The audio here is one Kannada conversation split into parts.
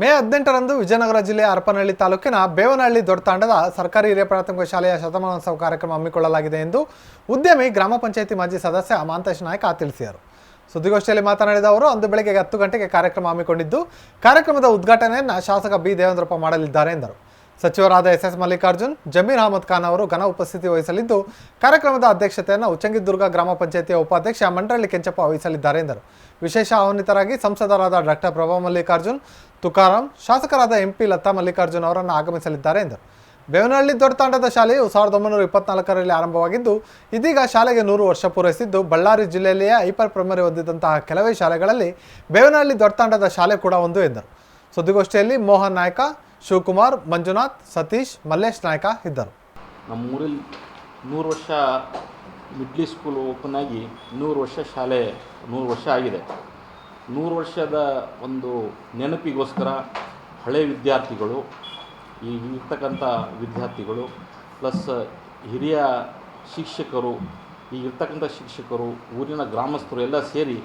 ಮೇ ಹದಿನೆಂಟರಂದು ವಿಜಯನಗರ ಜಿಲ್ಲೆಯ ಹರಪನಹಳ್ಳಿ ತಾಲೂಕಿನ ಬೇವನಹಳ್ಳಿ ದೊಡ್ಡತಾಂಡದ ಸರ್ಕಾರಿ ಹಿರಿಯ ಪ್ರಾಥಮಿಕ ಶಾಲೆಯ ಶತಮಾನೋತ್ಸವ ಕಾರ್ಯಕ್ರಮ ಹಮ್ಮಿಕೊಳ್ಳಲಾಗಿದೆ ಎಂದು ಉದ್ಯಮಿ ಗ್ರಾಮ ಪಂಚಾಯಿತಿ ಮಾಜಿ ಸದಸ್ಯ ಮಾಂತೇಶ್ ನಾಯ್ಕ ತಿಳಿಸಿದರು. ಸುದ್ದಿಗೋಷ್ಠಿಯಲ್ಲಿ ಮಾತನಾಡಿದ ಅವರು, ಅಂದು ಬೆಳಗ್ಗೆ ಹತ್ತು ಗಂಟೆಗೆ ಕಾರ್ಯಕ್ರಮ ಹಮ್ಮಿಕೊಂಡಿದ್ದು, ಕಾರ್ಯಕ್ರಮದ ಉದ್ಘಾಟನೆಯನ್ನು ಶಾಸಕ ಬಿ ದೇವೇಂದ್ರಪ್ಪ ಮಾಡಲಿದ್ದಾರೆ ಎಂದರು. ಸಚಿವರಾದ ಎಸ್ ಎಸ್ ಮಲ್ಲಿಕಾರ್ಜುನ್, ಜಮೀರ್ ಅಹಮದ್ ಖಾನ್ ಅವರು ಘನ ಉಪಸ್ಥಿತಿ ವಹಿಸಲಿದ್ದು, ಕಾರ್ಯಕ್ರಮದ ಅಧ್ಯಕ್ಷತೆಯನ್ನು ಉಚ್ಚಂಗಿದುರ್ಗ ಗ್ರಾಮ ಪಂಚಾಯಿತಿಯ ಉಪಾಧ್ಯಕ್ಷ ಮಂಡ್ರಳ್ಳಿ ಕೆಂಚಪ್ಪ ವಹಿಸಲಿದ್ದಾರೆ ಎಂದರು. ವಿಶೇಷ ಆಹ್ವಾನಿತರಾಗಿ ಸಂಸದರಾದ ಡಾಕ್ಟರ್ ಪ್ರಭಾ ಮಲ್ಲಿಕಾರ್ಜುನ್, ತುಕಾರಾಂ, ಶಾಸಕರಾದ ಎಂಪಿ ಲತಾ ಮಲ್ಲಿಕಾರ್ಜುನ್ ಅವರನ್ನು ಆಗಮಿಸಲಿದ್ದಾರೆ ಎಂದರು. ಬೇವನಹಳ್ಳಿ ದೊಡ್ಡ ತಾಂಡದ ಶಾಲೆಯು ಸಾವಿರದ ಒಂಬೈನೂರ ಇಪ್ಪತ್ನಾಲ್ಕರಲ್ಲಿ ಆರಂಭವಾಗಿದ್ದು, ಇದೀಗ ಶಾಲೆಗೆ ನೂರು ವರ್ಷ ಪೂರೈಸಿದ್ದು, ಬಳ್ಳಾರಿ ಜಿಲ್ಲೆಯಲ್ಲಿಯೇ ಹೈಪರ್ ಪ್ರೈಮರಿ ಹೊಂದಿದಂತಹ ಕೆಲವೇ ಶಾಲೆಗಳಲ್ಲಿ ಬೇವನಹಳ್ಳಿ ದೊಡ್ಡ ತಾಂಡದ ಶಾಲೆ ಕೂಡ ಒಂದು ಎಂದರು. ಸುದ್ದಿಗೋಷ್ಠಿಯಲ್ಲಿ ಮೋಹನ್ ನಾಯ್ಕ ಶಿವಕುಮಾರ್, ಮಂಜುನಾಥ್, ಸತೀಶ್, ಮಲ್ಲೇಶ್ ನಾಯ್ಕ ಇದ್ದರು. ನಮ್ಮೂರಲ್ಲಿ ನೂರು ವರ್ಷ ಮಿಡ್ಲಿ ಸ್ಕೂಲ್ ಓಪನ್ ಆಗಿ ನೂರು ವರ್ಷ ಶಾಲೆ ನೂರು ವರ್ಷ ಆಗಿದೆ. ನೂರು ವರ್ಷದ ಒಂದು ನೆನಪಿಗೋಸ್ಕರ ಹಳೆ ವಿದ್ಯಾರ್ಥಿಗಳು ಈಗ ಇರ್ತಕ್ಕಂಥ ವಿದ್ಯಾರ್ಥಿಗಳು, ಪ್ಲಸ್ ಹಿರಿಯ ಶಿಕ್ಷಕರು ಈಗಿರ್ತಕ್ಕಂಥ ಶಿಕ್ಷಕರು, ಊರಿನ ಗ್ರಾಮಸ್ಥರು ಎಲ್ಲ ಸೇರಿ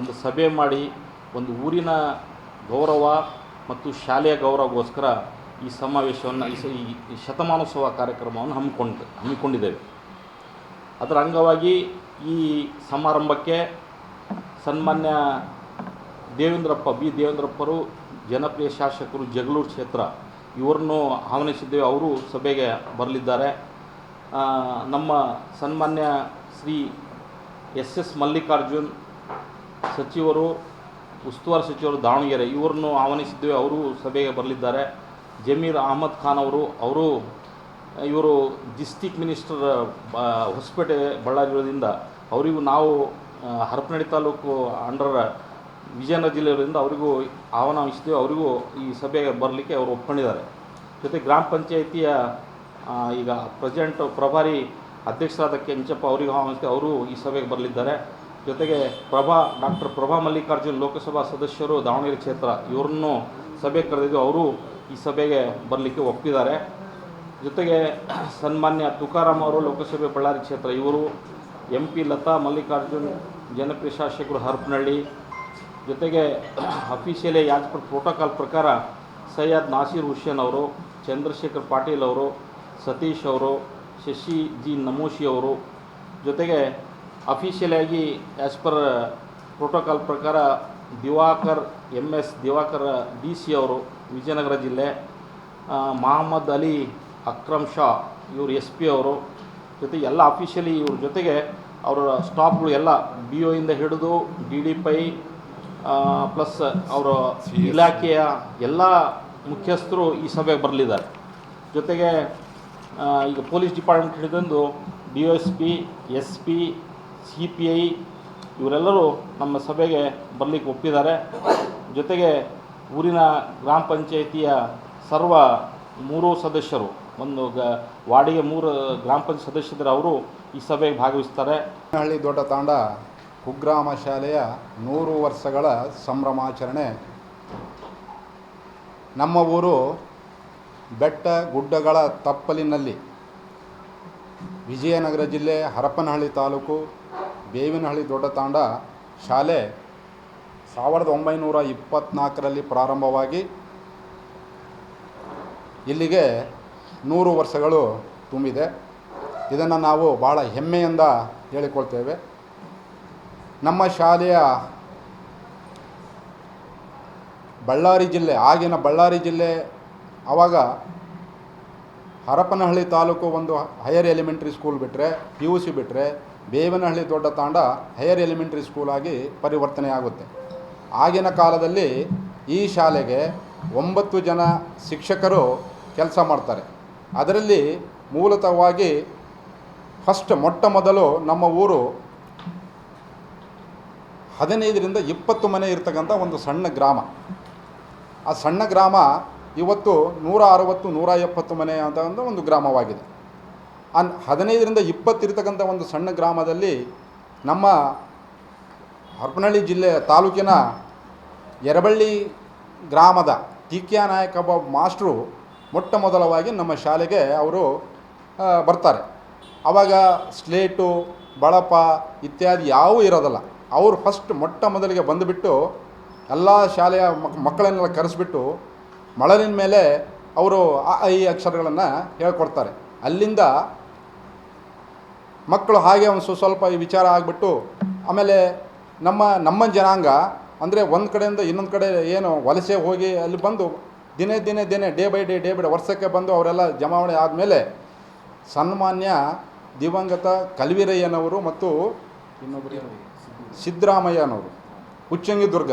ಒಂದು ಸಭೆ ಮಾಡಿ ಒಂದು ಊರಿನ ಗೌರವ ಮತ್ತು ಶಾಲೆಯ ಗೌರವಗೋಸ್ಕರ ಈ ಸಮಾವೇಶವನ್ನು, ಈ ಶತಮಾನೋತ್ಸವ ಕಾರ್ಯಕ್ರಮವನ್ನು ಹಮ್ಮಿಕೊಂಡು, ಹಮ್ಮಿಕೊಂಡಿದ್ದೇವೆ. ಅದರ ಅಂಗವಾಗಿ ಈ ಸಮಾರಂಭಕ್ಕೆ ಸನ್ಮಾನ್ಯ ದೇವೇಂದ್ರಪ್ಪ, ಬಿ. ದೇವೇಂದ್ರಪ್ಪರು, ಜನಪ್ರಿಯ ಶಾಸಕರು ಜಗಳೂರು ಕ್ಷೇತ್ರ, ಇವರನ್ನು ಆಹ್ವಾನಿಸಿದ್ದೇವೆ. ಅವರು ಸಭೆಗೆ ಬರಲಿದ್ದಾರೆ. ನಮ್ಮ ಸನ್ಮಾನ್ಯ ಶ್ರೀ ಎಸ್ ಎಸ್ ಮಲ್ಲಿಕಾರ್ಜುನ್ ಸಚಿವರು ಉಸ್ತುವಾರಿ ಸಚಿವರು ದಾವಣಗೆರೆ, ಇವರನ್ನು ಆಹ್ವಾನಿಸಿದ್ದೇವೆ, ಅವರು ಸಭೆಗೆ ಬರಲಿದ್ದಾರೆ. ಜಮೀರ್ ಅಹಮದ್ ಖಾನ್ ಅವರು ಅವರು, ಇವರು ಡಿಸ್ಟಿಕ್ ಮಿನಿಸ್ಟರ್ ಹೊಸಪೇಟೆ ಬಳ್ಳಾರಿ ಇರೋದ್ರಿಂದ ಅವರಿಗೂ ನಾವು ಹರಪನಹಳ್ಳಿ ತಾಲೂಕು ಅಂಡರ್ ವಿಜಯನಗರ ಜಿಲ್ಲೆಯವರಿಂದ ಅವರಿಗೂ ಆಹ್ವಾನಿಸಿದ್ದೇವೆ ಅವರಿಗೂ ಈ ಸಭೆಗೆ ಬರಲಿಕ್ಕೆ ಅವರು ಒಪ್ಕೊಂಡಿದ್ದಾರೆ. ಜೊತೆ ಗ್ರಾಮ ಪಂಚಾಯಿತಿಯ ಈಗ ಪ್ರೆಸಿಡೆಂಟ್ ಪ್ರಭಾರಿ ಅಧ್ಯಕ್ಷರಾದ ಕೆಂಚಪ್ಪ ಅವರಿಗೂ ಆಹ್ವಾನಿಸಿದೆ ಅವರು ಈ ಸಭೆಗೆ ಬರಲಿದ್ದಾರೆ. ಜೊತೆಗೆ ಪ್ರಭಾ, ಡಾಕ್ಟರ್ ಪ್ರಭಾ ಮಲ್ಲಿಕಾರ್ಜುನ್ ಲೋಕಸಭಾ ಸದಸ್ಯರು, ದಾವಣಗೆರೆ ಕ್ಷೇತ್ರ, ಇವರನ್ನು ಸಭೆ ಕರೆದಿದ್ದು ಅವರು ಈ ಸಭೆಗೆ ಬರಲಿಕ್ಕೆ ಒಪ್ಪಿದ್ದಾರೆ. ಜೊತೆಗೆ ಸನ್ಮಾನ್ಯ ತುಕಾರಾಮ್ ಅವರು ಲೋಕಸಭೆ ಬಳ್ಳಾರಿ ಕ್ಷೇತ್ರ, ಇವರು ಎಂ ಪಿ ಲತಾ ಮಲ್ಲಿಕಾರ್ಜುನ್, ಜನಪ್ರಿಯ ಶಾಸಕರು ಹರಪನಹಳ್ಳಿ ಜೊತೆಗೆ ಅಫಿಷಿಯಲಿ ಯಾಜ್ ಪರ್ ಪ್ರೋಟೋಕಾಲ್ ಪ್ರಕಾರ ಸೈಯದ್ ನಾಸೀರ್ ಹುಸೇನ್ ಅವರು, ಚಂದ್ರಶೇಖರ್ ಪಾಟೀಲ್ ಅವರು, ಸತೀಶ್ ಅವರು, ಶಶಿ ಜಿ ನಮೋಶಿ ಅವರು. ಜೊತೆಗೆ ಅಫಿಷಿಯಲಾಗಿ ಆ್ಯಸ್ ಪರ್ ಪ್ರೋಟೋಕಾಲ್ ಪ್ರಕಾರ Diwakar M S Diwakar D C ಅವರು ವಿಜಯನಗರ ಜಿಲ್ಲೆ ಮಹಮ್ಮದ್ ಅಲಿ ಅಕ್ರಮ್ ಶಾ ಇವರು ಎಸ್ ಪಿ ಅವರು ಜೊತೆಗೆ ಎಲ್ಲ ಅಫಿಷಿಯಲಿ ಇವ್ರ ಜೊತೆಗೆ ಅವರ ಸ್ಟಾಫ್ಗಳು ಎಲ್ಲ ಬಿ ಇಂದ ಹಿಡಿದು ಡಿ ಡಿ ಪೈ ಪ್ಲಸ್ ಅವರ ಇಲಾಖೆಯ ಎಲ್ಲ ಮುಖ್ಯಸ್ಥರು ಈ ಸಭೆಗೆ ಬರಲಿದ್ದಾರೆ. ಜೊತೆಗೆ ಈಗ police department ಹಿಡಿದಂದು D S P S P C P I ಇವರೆಲ್ಲರೂ ನಮ್ಮ ಸಭೆಗೆ ಬರಲಿಕ್ಕೆ ಒಪ್ಪಿದ್ದಾರೆ. ಜೊತೆಗೆ ಊರಿನ ಗ್ರಾಮ ಪಂಚಾಯಿತಿಯ ಸರ್ವ ಮೂರು ಸದಸ್ಯರು, ಒಂದು ಗ, ವಾರ್ಡಿಗೆ ಮೂರು ಗ್ರಾಮ ಪಂಚಾಯತ್ ಸದಸ್ಯರು ಅವರು ಈ ಸಭೆಗೆ ಭಾಗವಹಿಸ್ತಾರೆ. ಹಳ್ಳಿ ದೊಡ್ಡ ತಾಂಡ ಕುಗ್ರಾಮ ಶಾಲೆಯ ನೂರು ವರ್ಷಗಳ ಸಂಭ್ರಮಾಚರಣೆ. ನಮ್ಮ ಊರು ಬೆಟ್ಟ ಗುಡ್ಡಗಳ ತಪ್ಪಲಿನಲ್ಲಿ ವಿಜಯನಗರ ಜಿಲ್ಲೆ ಹರಪನಹಳ್ಳಿ ತಾಲೂಕು ಬೇವಿನಹಳ್ಳಿ ದೊಡ್ಡ ತಾಂಡ ಶಾಲೆ ಸಾವಿರದ ಒಂಬೈನೂರ ಇಪ್ಪತ್ತ್ನಾಲ್ಕರಲ್ಲಿ ಪ್ರಾರಂಭವಾಗಿ ಇಲ್ಲಿಗೆ ನೂರು ವರ್ಷಗಳು ತುಂಬಿದೆ. ಇದನ್ನು ನಾವು ಭಾಳ ಹೆಮ್ಮೆಯಿಂದ ಹೇಳಿಕೊಳ್ತೇವೆ. ನಮ್ಮ ಶಾಲೆಯ ಬಳ್ಳಾರಿ ಜಿಲ್ಲೆ, ಆಗಿನ ಬಳ್ಳಾರಿ ಜಿಲ್ಲೆ ಆವಾಗ ಹರಪನಹಳ್ಳಿ ತಾಲೂಕು ಒಂದು ಹೈಯರ್ ಎಲಿಮೆಂಟ್ರಿ ಸ್ಕೂಲ್ ಬಿಟ್ಟರೆ ಪಿ ಯು ಸಿ ಬಿಟ್ಟರೆ ಬೇವನಹಳ್ಳಿ ದೊಡ್ಡ ತಾಂಡ ಹೈಯರ್ ಎಲಿಮೆಂಟ್ರಿ ಸ್ಕೂಲಾಗಿ ಪರಿವರ್ತನೆ ಆಗುತ್ತೆ. ಆಗಿನ ಕಾಲದಲ್ಲಿ ಈ ಶಾಲೆಗೆ ಒಂಬತ್ತು ಜನ ಶಿಕ್ಷಕರು ಕೆಲಸ ಮಾಡ್ತಾರೆ. ಅದರಲ್ಲಿ ಮೂಲತಃವಾಗಿ ಫಸ್ಟ್ ಮೊಟ್ಟ ಮೊದಲು ನಮ್ಮ ಊರು ಹದಿನೈದರಿಂದ ಇಪ್ಪತ್ತು ಮನೆ ಇರ್ತಕ್ಕಂಥ ಒಂದು ಸಣ್ಣ ಗ್ರಾಮ. ಆ ಸಣ್ಣ ಗ್ರಾಮ ಇವತ್ತು ನೂರ ಅರವತ್ತು, ನೂರ ಎಪ್ಪತ್ತು ಮನೆ ಅಂತ ಒಂದು ಗ್ರಾಮವಾಗಿದೆ. ಅನ್ ಹದಿನೈದರಿಂದ ಇಪ್ಪತ್ತು ಇರ್ತಕ್ಕಂಥ ಒಂದು ಸಣ್ಣ ಗ್ರಾಮದಲ್ಲಿ ನಮ್ಮ ಹರಪನಹಳ್ಳಿ ಜಿಲ್ಲೆ ತಾಲೂಕಿನ ಯರಬಳ್ಳಿ ಗ್ರಾಮದ ಟಿಕ್ಯಾ ನಾಯಕ ಒಬ್ಬ ಮಾಸ್ಟ್ರು ಮೊಟ್ಟ ಮೊದಲವಾಗಿ ನಮ್ಮ ಶಾಲೆಗೆ ಅವರು ಬರ್ತಾರೆ. ಆವಾಗ ಸ್ಲೇಟು, ಬಳಪ ಇತ್ಯಾದಿ ಯಾವೂ ಇರೋದಲ್ಲ. ಅವರು ಫಸ್ಟ್ ಮೊಟ್ಟ ಮೊದಲಿಗೆ ಬಂದುಬಿಟ್ಟು ಎಲ್ಲ ಶಾಲೆಯ ಮಕ್, ಮಕ್ಕಳನ್ನೆಲ್ಲ ಕರೆಸ್ಬಿಟ್ಟು ಮಳಲಿನ ಮೇಲೆ ಅವರು ಆ ಈ ಅಕ್ಷರಗಳನ್ನು ಹೇಳ್ಕೊಡ್ತಾರೆ. ಅಲ್ಲಿಂದ ಮಕ್ಕಳು ಹಾಗೆ ಒಂದು ಸ್ವ- ಸ್ವಲ್ಪ ಈ ವಿಚಾರ ಆಗಿಬಿಟ್ಟು ಆಮೇಲೆ ನಮ್ಮ ನಮ್ಮ ಜನಾಂಗ ಅಂದರೆ ಒಂದು ಕಡೆಯಿಂದ ಇನ್ನೊಂದು ಕಡೆ ಏನು ವಲಸೆ ಹೋಗಿ ಅಲ್ಲಿ ಬಂದು ದಿನೇ ದಿನೇ ದಿನೇ day by day day by day ವರ್ಷಕ್ಕೆ ಬಂದು ಅವರೆಲ್ಲ ಜಮಾವಣೆ ಆದಮೇಲೆ ಸನ್ಮಾನ್ಯ ದಿವಂಗತ ಕಲ್ವಿರಯ್ಯನವರು ಮತ್ತು ಇನ್ನೊಬ್ಬರು ಸಿದ್ದರಾಮಯ್ಯನವರು. ಉಚ್ಚಂಗಿ ದುರ್ಗ.